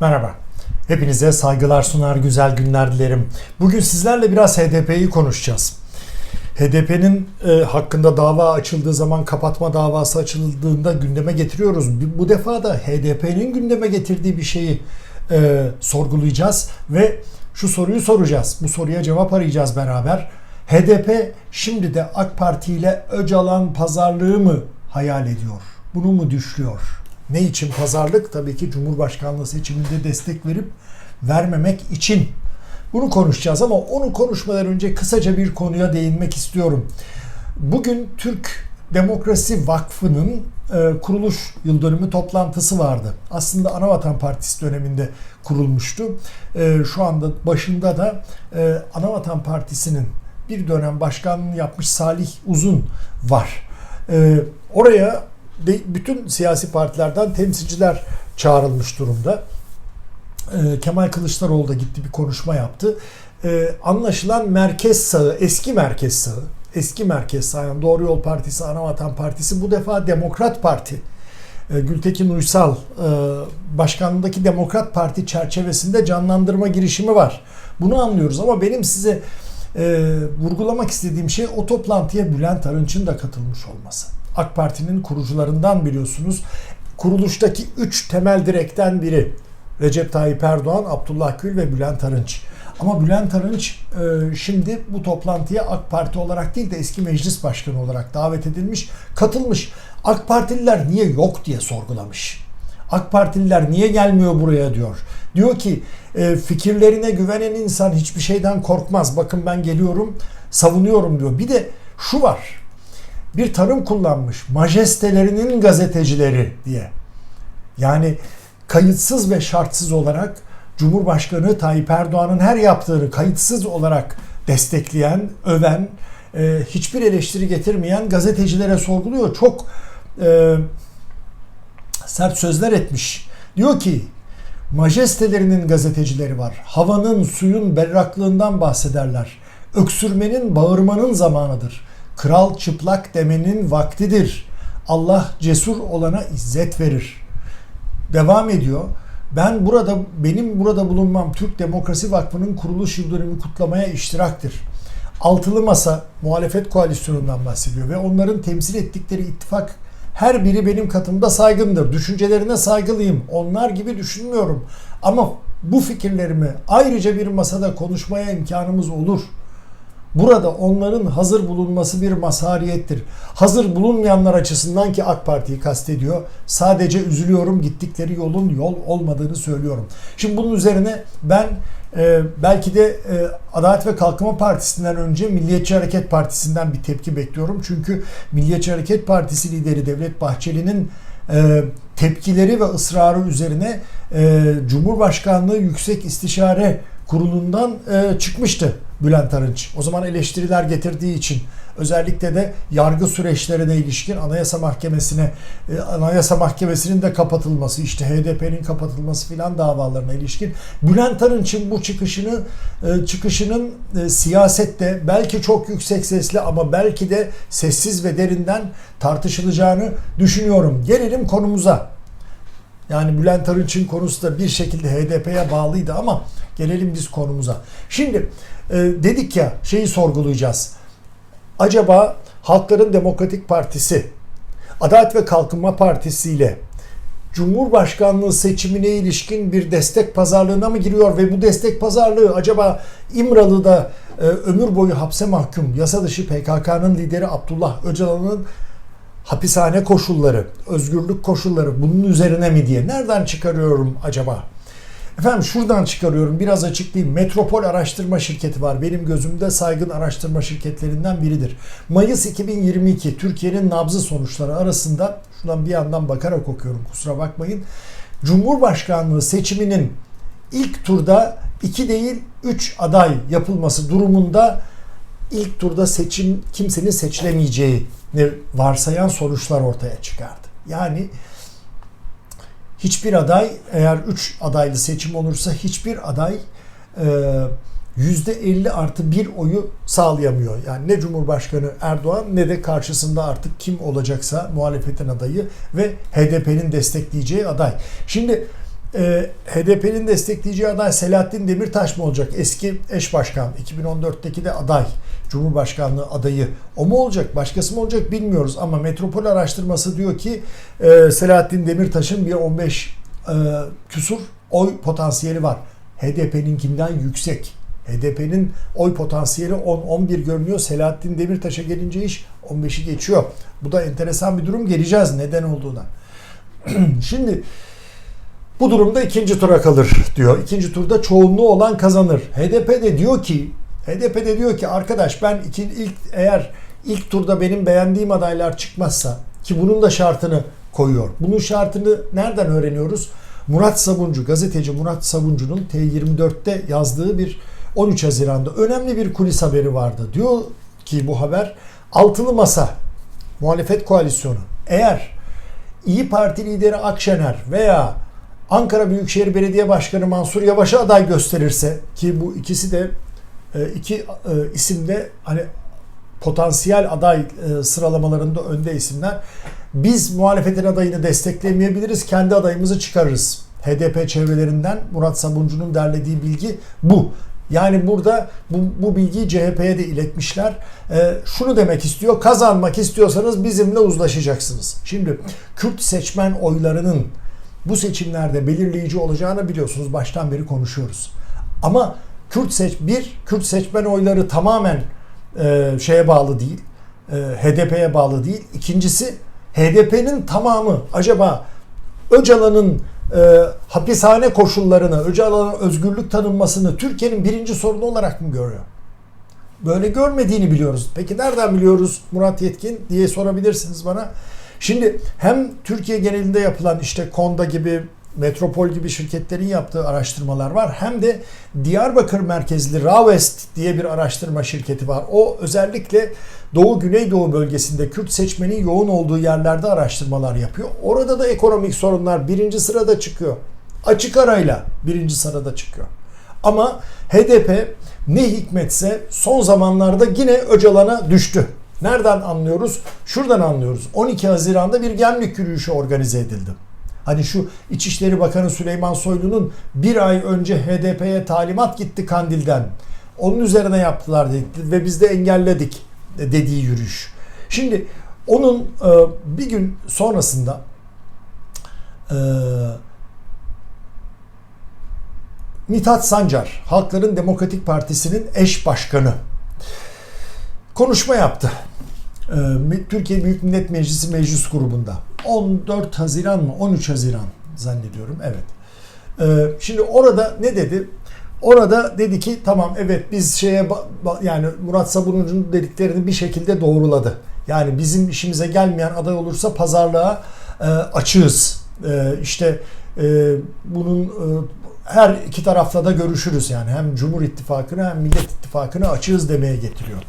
Merhaba. Hepinize saygılar sunar, güzel günler dilerim. Bugün sizlerle biraz HDP'yi konuşacağız. HDP'nin e, hakkında dava açıldığı zaman kapatma davası açıldığında gündeme getiriyoruz. Bu defa da HDP'nin gündeme getirdiği bir şeyi e, sorgulayacağız ve şu soruyu soracağız. Bu soruya cevap arayacağız beraber. HDP şimdi de AK Parti ile Öcalan pazarlığı mı hayal ediyor? Bunu mu düşlüyor? Ne için pazarlık? Tabii ki Cumhurbaşkanlığı seçiminde destek verip vermemek için. Bunu konuşacağız ama onu konuşmadan önce kısaca bir konuya değinmek istiyorum. Bugün Türk Demokrasi Vakfı'nın e, kuruluş yıl dönümü toplantısı vardı. Aslında Anavatan Partisi döneminde kurulmuştu. E, şu anda başında da e, Anavatan Partisi'nin bir dönem başkanlığını yapmış Salih Uzun var. E, oraya bütün siyasi partilerden temsilciler çağrılmış durumda. Ee, Kemal Kılıçdaroğlu da gitti bir konuşma yaptı. Ee, anlaşılan merkez sağı, eski merkez sağı, eski merkez sağı, yani Doğru Yol Partisi, Anavatan Partisi bu defa Demokrat Parti. Ee, Gültekin Uysal e, başkanlığındaki Demokrat Parti çerçevesinde canlandırma girişimi var. Bunu anlıyoruz ama benim size e, vurgulamak istediğim şey o toplantıya Bülent Arınç'ın da katılmış olması. AK Parti'nin kurucularından biliyorsunuz. Kuruluştaki üç temel direkten biri Recep Tayyip Erdoğan, Abdullah Gül ve Bülent Arınç. Ama Bülent Arınç e, şimdi bu toplantıya AK Parti olarak değil de eski meclis başkanı olarak davet edilmiş, katılmış. AK Partililer niye yok diye sorgulamış. AK Partililer niye gelmiyor buraya diyor. Diyor ki e, fikirlerine güvenen insan hiçbir şeyden korkmaz. Bakın ben geliyorum, savunuyorum diyor. Bir de şu var. Bir tarım kullanmış. Majestelerinin gazetecileri diye. Yani kayıtsız ve şartsız olarak Cumhurbaşkanı Tayyip Erdoğan'ın her yaptığını kayıtsız olarak destekleyen, öven, e, hiçbir eleştiri getirmeyen gazetecilere sorguluyor. Çok e, sert sözler etmiş. Diyor ki majestelerinin gazetecileri var. Havanın, suyun berraklığından bahsederler. Öksürmenin, bağırmanın zamanıdır. Kral çıplak demenin vaktidir. Allah cesur olana izzet verir. Devam ediyor. Ben burada benim burada bulunmam Türk Demokrasi Vakfı'nın kuruluş yıl dönümü kutlamaya iştiraktır. Altılı Masa muhalefet koalisyonundan bahsediyor ve onların temsil ettikleri ittifak her biri benim katımda saygındır. Düşüncelerine saygılıyım. Onlar gibi düşünmüyorum. Ama bu fikirlerimi ayrıca bir masada konuşmaya imkanımız olur. Burada onların hazır bulunması bir mazhariyettir. Hazır bulunmayanlar açısından ki AK Parti'yi kastediyor. Sadece üzülüyorum gittikleri yolun yol olmadığını söylüyorum. Şimdi bunun üzerine ben e, belki de e, Adalet ve Kalkınma Partisi'nden önce Milliyetçi Hareket Partisi'nden bir tepki bekliyorum. Çünkü Milliyetçi Hareket Partisi lideri Devlet Bahçeli'nin e, tepkileri ve ısrarı üzerine e, Cumhurbaşkanlığı Yüksek İstişare Kurulu'ndan e, çıkmıştı Bülent Arınç. O zaman eleştiriler getirdiği için özellikle de yargı süreçlerine ilişkin Anayasa Mahkemesi'ne e, Anayasa Mahkemesi'nin de kapatılması, işte HDP'nin kapatılması filan davalarına ilişkin Bülent Arınç'ın bu çıkışını e, çıkışının e, siyasette belki çok yüksek sesli ama belki de sessiz ve derinden tartışılacağını düşünüyorum. Gelelim konumuza. Yani Bülent Arınç'ın konusu da bir şekilde HDP'ye bağlıydı ama gelelim biz konumuza. Şimdi e, dedik ya şeyi sorgulayacağız. Acaba Halkların Demokratik Partisi, Adalet ve Kalkınma Partisi ile Cumhurbaşkanlığı seçimine ilişkin bir destek pazarlığına mı giriyor ve bu destek pazarlığı acaba İmralı'da e, ömür boyu hapse mahkum yasa dışı PKK'nın lideri Abdullah Öcalan'ın hapishane koşulları, özgürlük koşulları bunun üzerine mi diye nereden çıkarıyorum acaba? Efendim şuradan çıkarıyorum biraz açıklayayım. Metropol Araştırma Şirketi var. Benim gözümde saygın araştırma şirketlerinden biridir. Mayıs 2022 Türkiye'nin nabzı sonuçları arasında şuradan bir yandan bakarak okuyorum kusura bakmayın. Cumhurbaşkanlığı seçiminin ilk turda 2 değil 3 aday yapılması durumunda ilk turda seçim kimsenin seçilemeyeceği varsayan sonuçlar ortaya çıkardı. Yani hiçbir aday eğer 3 adaylı seçim olursa hiçbir aday %50 artı bir oyu sağlayamıyor. Yani ne Cumhurbaşkanı Erdoğan ne de karşısında artık kim olacaksa muhalefetin adayı ve HDP'nin destekleyeceği aday. Şimdi e, HDP'nin destekleyeceği aday Selahattin Demirtaş mı olacak? Eski eş başkan, 2014'teki de aday, Cumhurbaşkanlığı adayı. O mu olacak, başkası mı olacak bilmiyoruz. Ama Metropol araştırması diyor ki e, Selahattin Demirtaş'ın bir 15 e, küsur oy potansiyeli var. HDP'ninkinden yüksek. HDP'nin oy potansiyeli 10-11 görünüyor. Selahattin Demirtaş'a gelince iş 15'i geçiyor. Bu da enteresan bir durum. Geleceğiz neden olduğuna. Şimdi bu durumda ikinci tura kalır diyor. İkinci turda çoğunluğu olan kazanır. HDP de diyor ki HDP de diyor ki arkadaş ben iki, ilk eğer ilk turda benim beğendiğim adaylar çıkmazsa ki bunun da şartını koyuyor. Bunun şartını nereden öğreniyoruz? Murat Sabuncu, gazeteci Murat Sabuncu'nun T24'te yazdığı bir 13 Haziran'da önemli bir kulis haberi vardı. Diyor ki bu haber altılı masa muhalefet koalisyonu eğer İyi Parti lideri Akşener veya Ankara Büyükşehir Belediye Başkanı Mansur Yavaş'a aday gösterirse ki bu ikisi de iki e, isimde hani potansiyel aday e, sıralamalarında önde isimler. Biz muhalefetin adayını desteklemeyebiliriz. Kendi adayımızı çıkarırız. HDP çevrelerinden Murat Sabuncu'nun derlediği bilgi bu. Yani burada bu, bu bilgiyi CHP'ye de iletmişler. Ee, şunu demek istiyor. Kazanmak istiyorsanız bizimle uzlaşacaksınız. Şimdi Kürt seçmen oylarının bu seçimlerde belirleyici olacağını biliyorsunuz. Baştan beri konuşuyoruz. Ama Kürt seç bir Kürt seçmen oyları tamamen e, şeye bağlı değil. E, HDP'ye bağlı değil. İkincisi HDP'nin tamamı acaba Öcalan'ın e, hapishane koşullarını, Öcalan'a özgürlük tanınmasını Türkiye'nin birinci sorunu olarak mı görüyor? Böyle görmediğini biliyoruz. Peki nereden biliyoruz Murat Yetkin diye sorabilirsiniz bana. Şimdi hem Türkiye genelinde yapılan işte Konda gibi Metropol gibi şirketlerin yaptığı araştırmalar var. Hem de Diyarbakır merkezli Rawest diye bir araştırma şirketi var. O özellikle Doğu Güneydoğu bölgesinde Kürt seçmenin yoğun olduğu yerlerde araştırmalar yapıyor. Orada da ekonomik sorunlar birinci sırada çıkıyor. Açık arayla birinci sırada çıkıyor. Ama HDP ne hikmetse son zamanlarda yine Öcalan'a düştü. Nereden anlıyoruz? Şuradan anlıyoruz. 12 Haziran'da bir gemlik yürüyüşü organize edildi. Hani şu İçişleri Bakanı Süleyman Soylu'nun bir ay önce HDP'ye talimat gitti Kandil'den. Onun üzerine yaptılar dedi ve biz de engelledik dediği yürüyüş. Şimdi onun e, bir gün sonrasında e, Mithat Sancar, Halkların Demokratik Partisi'nin eş başkanı konuşma yaptı. E, Türkiye Büyük Millet Meclisi Meclis Grubu'nda. 14 Haziran mı? 13 Haziran zannediyorum. Evet. E, şimdi orada ne dedi? Orada dedi ki tamam evet biz şeye yani Murat Sabuncu'nun dediklerini bir şekilde doğruladı. Yani bizim işimize gelmeyen aday olursa pazarlığa e, açığız. E, işte e, bunun e, her iki tarafla da görüşürüz yani hem Cumhur İttifakı'na hem Millet İttifakı'na açığız demeye getiriyor.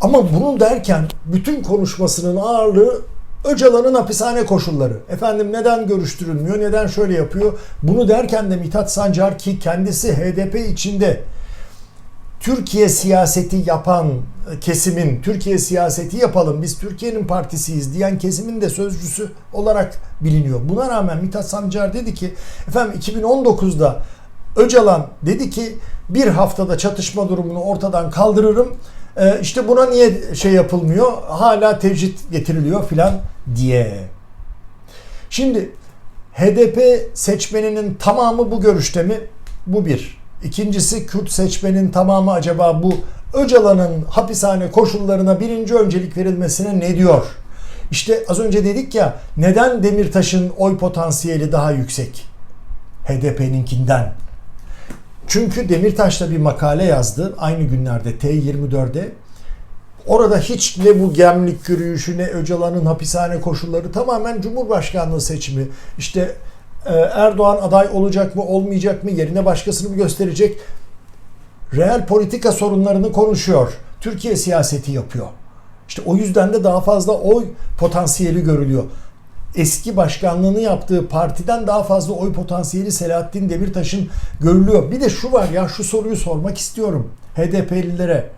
Ama bunu derken bütün konuşmasının ağırlığı Öcalan'ın hapishane koşulları. Efendim neden görüştürülmüyor, neden şöyle yapıyor? Bunu derken de Mithat Sancar ki kendisi HDP içinde Türkiye siyaseti yapan kesimin, Türkiye siyaseti yapalım biz Türkiye'nin partisiyiz diyen kesimin de sözcüsü olarak biliniyor. Buna rağmen Mithat Sancar dedi ki efendim 2019'da Öcalan dedi ki bir haftada çatışma durumunu ortadan kaldırırım. Ee, işte buna niye şey yapılmıyor? Hala tevcit getiriliyor filan diye. Şimdi HDP seçmeninin tamamı bu görüşte mi? Bu bir. İkincisi Kürt seçmenin tamamı acaba bu Öcalan'ın hapishane koşullarına birinci öncelik verilmesine ne diyor? İşte az önce dedik ya neden Demirtaş'ın oy potansiyeli daha yüksek? HDP'ninkinden. Çünkü Demirtaş da bir makale yazdı aynı günlerde T24'de. Orada hiç ne bu gemlik yürüyüşü ne Öcalan'ın hapishane koşulları tamamen Cumhurbaşkanlığı seçimi. İşte e, Erdoğan aday olacak mı olmayacak mı yerine başkasını mı gösterecek? Reel politika sorunlarını konuşuyor. Türkiye siyaseti yapıyor. İşte o yüzden de daha fazla oy potansiyeli görülüyor eski başkanlığını yaptığı partiden daha fazla oy potansiyeli Selahattin Demirtaş'ın görülüyor. Bir de şu var ya şu soruyu sormak istiyorum HDP'lilere.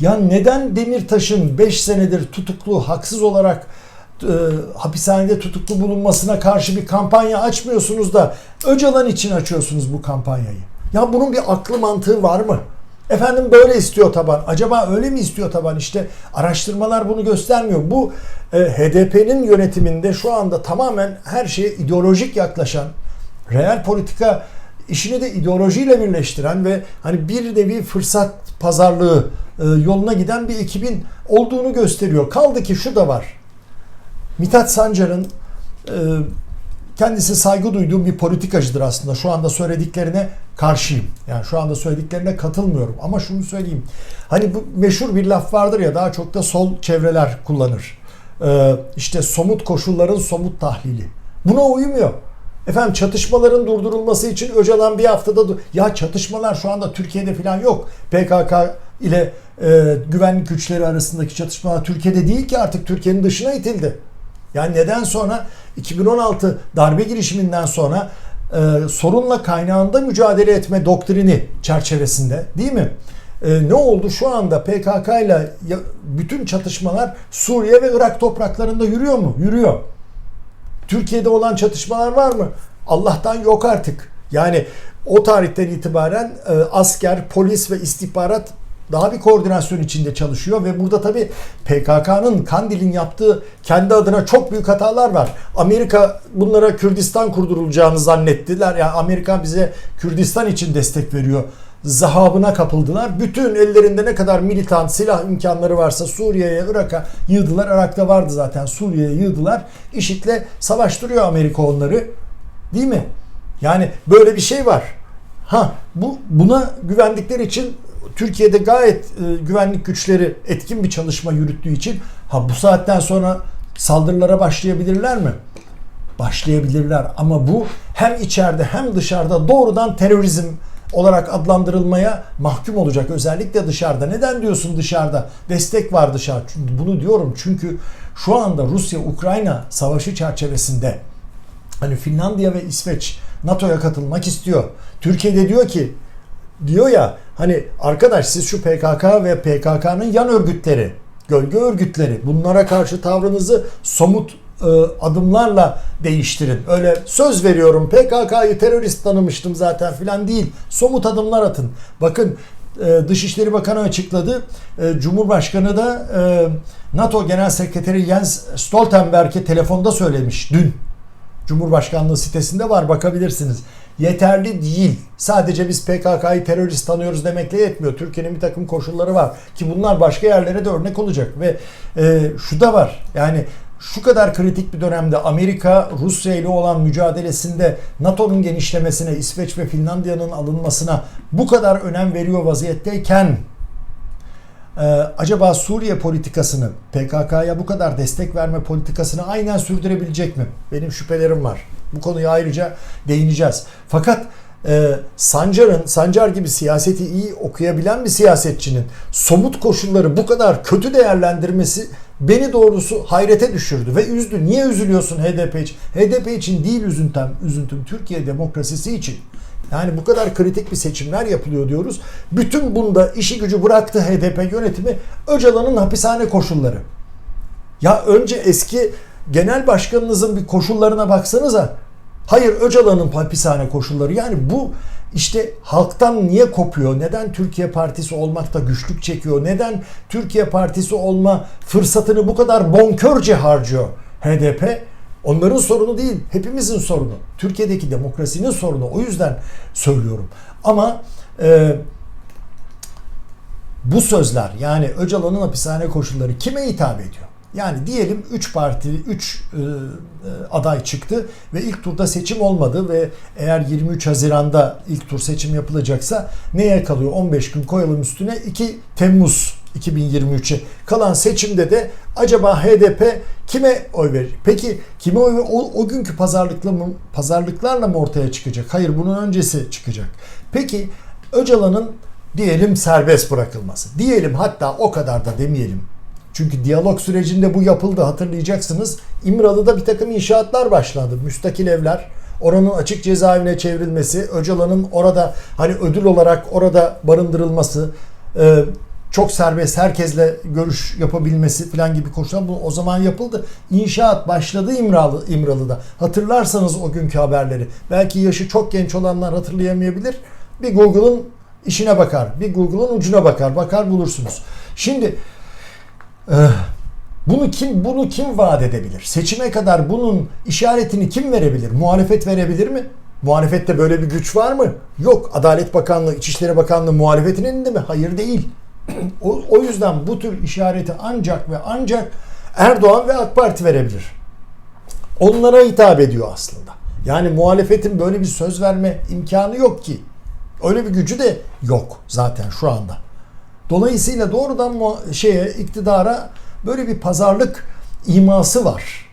Ya neden Demirtaş'ın 5 senedir tutuklu, haksız olarak e, hapishanede tutuklu bulunmasına karşı bir kampanya açmıyorsunuz da Öcalan için açıyorsunuz bu kampanyayı. Ya bunun bir aklı mantığı var mı? Efendim böyle istiyor taban. Acaba öyle mi istiyor taban? İşte araştırmalar bunu göstermiyor. Bu e, HDP'nin yönetiminde şu anda tamamen her şeye ideolojik yaklaşan, real politika işini de ideolojiyle birleştiren ve hani bir nevi fırsat pazarlığı e, yoluna giden bir ekibin olduğunu gösteriyor. Kaldı ki şu da var. Mithat Sancar'ın e, kendisi saygı duyduğum bir politikacıdır aslında. Şu anda söylediklerine karşıyım. Yani şu anda söylediklerine katılmıyorum. Ama şunu söyleyeyim. Hani bu meşhur bir laf vardır ya daha çok da sol çevreler kullanır. Ee, işte somut koşulların somut tahlili. Buna uymuyor. Efendim çatışmaların durdurulması için Öcalan bir haftada... Ya çatışmalar şu anda Türkiye'de falan yok. PKK ile e, güvenlik güçleri arasındaki çatışmalar Türkiye'de değil ki artık Türkiye'nin dışına itildi. Yani neden sonra 2016 darbe girişiminden sonra e, sorunla kaynağında mücadele etme doktrini çerçevesinde değil mi? E, ne oldu? Şu anda PKK ile bütün çatışmalar Suriye ve Irak topraklarında yürüyor mu? Yürüyor. Türkiye'de olan çatışmalar var mı? Allah'tan yok artık. Yani o tarihten itibaren e, asker, polis ve istihbarat daha bir koordinasyon içinde çalışıyor ve burada tabii PKK'nın Kandil'in yaptığı kendi adına çok büyük hatalar var. Amerika bunlara Kürdistan kurdurulacağını zannettiler. Yani Amerika bize Kürdistan için destek veriyor. Zahabına kapıldılar. Bütün ellerinde ne kadar militan silah imkanları varsa Suriye'ye, Irak'a yığdılar. Irak'ta vardı zaten Suriye'ye yığdılar. IŞİD'le savaştırıyor Amerika onları. Değil mi? Yani böyle bir şey var. Ha bu buna güvendikleri için Türkiye'de gayet e, güvenlik güçleri etkin bir çalışma yürüttüğü için ha bu saatten sonra saldırılara başlayabilirler mi? Başlayabilirler ama bu hem içeride hem dışarıda doğrudan terörizm olarak adlandırılmaya mahkum olacak. Özellikle dışarıda. Neden diyorsun dışarıda? Destek var dışarı. Bunu diyorum çünkü şu anda Rusya-Ukrayna savaşı çerçevesinde hani Finlandiya ve İsveç NATO'ya katılmak istiyor. Türkiye'de diyor ki diyor ya hani arkadaş siz şu PKK ve PKK'nın yan örgütleri, gölge örgütleri bunlara karşı tavrınızı somut e, adımlarla değiştirin. Öyle söz veriyorum PKK'yı terörist tanımıştım zaten filan değil. Somut adımlar atın. Bakın e, Dışişleri Bakanı açıkladı. E, Cumhurbaşkanı da NATO Genel Sekreteri Jens Stoltenberg'e telefonda söylemiş dün. Cumhurbaşkanlığı sitesinde var bakabilirsiniz yeterli değil. Sadece biz PKK'yı terörist tanıyoruz demekle yetmiyor. Türkiye'nin bir takım koşulları var ki bunlar başka yerlere de örnek olacak ve e, şu da var. Yani şu kadar kritik bir dönemde Amerika Rusya ile olan mücadelesinde NATO'nun genişlemesine, İsveç ve Finlandiya'nın alınmasına bu kadar önem veriyor vaziyetteyken ee, acaba Suriye politikasını PKK'ya bu kadar destek verme politikasını aynen sürdürebilecek mi? Benim şüphelerim var. Bu konuya ayrıca değineceğiz. Fakat e, Sancar'ın, Sancar gibi siyaseti iyi okuyabilen bir siyasetçinin somut koşulları bu kadar kötü değerlendirmesi beni doğrusu hayrete düşürdü ve üzdü. Niye üzülüyorsun HDP için? HDP için değil üzüntüm, üzüntüm Türkiye demokrasisi için. Yani bu kadar kritik bir seçimler yapılıyor diyoruz. Bütün bunda işi gücü bıraktı HDP yönetimi Öcalan'ın hapishane koşulları. Ya önce eski genel başkanınızın bir koşullarına baksanıza. Hayır Öcalan'ın hapishane koşulları. Yani bu işte halktan niye kopuyor? Neden Türkiye Partisi olmakta güçlük çekiyor? Neden Türkiye Partisi olma fırsatını bu kadar bonkörce harcıyor HDP? Onların sorunu değil, hepimizin sorunu. Türkiye'deki demokrasinin sorunu. O yüzden söylüyorum. Ama e, bu sözler yani Öcalan'ın hapishane koşulları kime hitap ediyor? Yani diyelim 3 parti, 3 e, e, aday çıktı ve ilk turda seçim olmadı ve eğer 23 Haziran'da ilk tur seçim yapılacaksa neye kalıyor? 15 gün koyalım üstüne 2 Temmuz 2023'e kalan seçimde de acaba HDP kime oy verir? Peki kime oy verir? O, o günkü pazarlıkla mı, pazarlıklarla mı ortaya çıkacak? Hayır bunun öncesi çıkacak. Peki Öcalan'ın diyelim serbest bırakılması. Diyelim hatta o kadar da demeyelim çünkü diyalog sürecinde bu yapıldı hatırlayacaksınız. İmralı'da bir takım inşaatlar başlandı. Müstakil evler, oranın açık cezaevine çevrilmesi, Öcalan'ın orada hani ödül olarak orada barındırılması, e, çok serbest herkesle görüş yapabilmesi falan gibi koşullar bu o zaman yapıldı. İnşaat başladı İmralı İmralı'da. Hatırlarsanız o günkü haberleri. Belki yaşı çok genç olanlar hatırlayamayabilir. Bir Google'ın işine bakar. Bir Google'ın ucuna bakar. Bakar bulursunuz. Şimdi bunu kim bunu kim vaat edebilir? Seçime kadar bunun işaretini kim verebilir? Muhalefet verebilir mi? Muhalefette böyle bir güç var mı? Yok. Adalet Bakanlığı, İçişleri Bakanlığı muhalefetin elinde mi? Hayır değil. o, o yüzden bu tür işareti ancak ve ancak Erdoğan ve AK Parti verebilir. Onlara hitap ediyor aslında. Yani muhalefetin böyle bir söz verme imkanı yok ki. Öyle bir gücü de yok zaten şu anda. Dolayısıyla doğrudan mu- şeye iktidara böyle bir pazarlık iması var.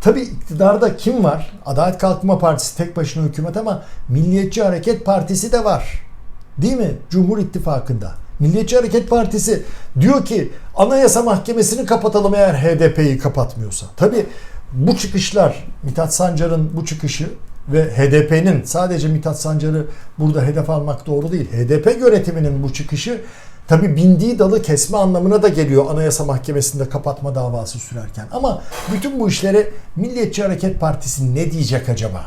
Tabi iktidarda kim var? Adalet Kalkınma Partisi tek başına hükümet ama Milliyetçi Hareket Partisi de var. Değil mi? Cumhur İttifakı'nda. Milliyetçi Hareket Partisi diyor ki Anayasa Mahkemesi'ni kapatalım eğer HDP'yi kapatmıyorsa. Tabi bu çıkışlar Mithat Sancar'ın bu çıkışı ve HDP'nin sadece Mithat Sancar'ı burada hedef almak doğru değil. HDP yönetiminin bu çıkışı tabi bindiği dalı kesme anlamına da geliyor Anayasa Mahkemesi'nde kapatma davası sürerken. Ama bütün bu işlere Milliyetçi Hareket Partisi ne diyecek acaba?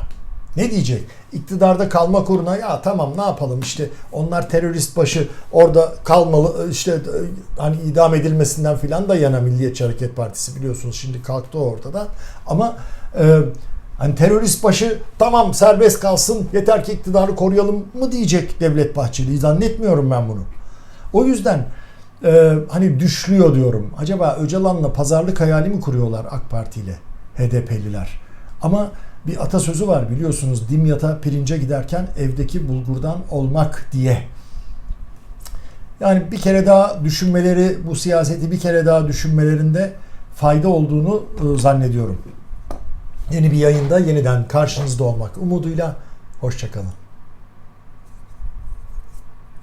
Ne diyecek? İktidarda kalma uğruna ya tamam ne yapalım işte onlar terörist başı orada kalmalı işte e, hani idam edilmesinden filan da yana Milliyetçi Hareket Partisi biliyorsunuz şimdi kalktı ortada. Ama e, hani terörist başı tamam serbest kalsın yeter ki iktidarı koruyalım mı diyecek Devlet Bahçeli. Zannetmiyorum ben bunu. O yüzden e, hani düşlüyor diyorum. Acaba Öcalan'la pazarlık hayali mi kuruyorlar AK Parti ile HDP'liler? Ama bir atasözü var biliyorsunuz dimyata pirince giderken evdeki bulgurdan olmak diye. Yani bir kere daha düşünmeleri bu siyaseti bir kere daha düşünmelerinde fayda olduğunu e, zannediyorum. Yeni bir yayında yeniden karşınızda olmak umuduyla hoşçakalın.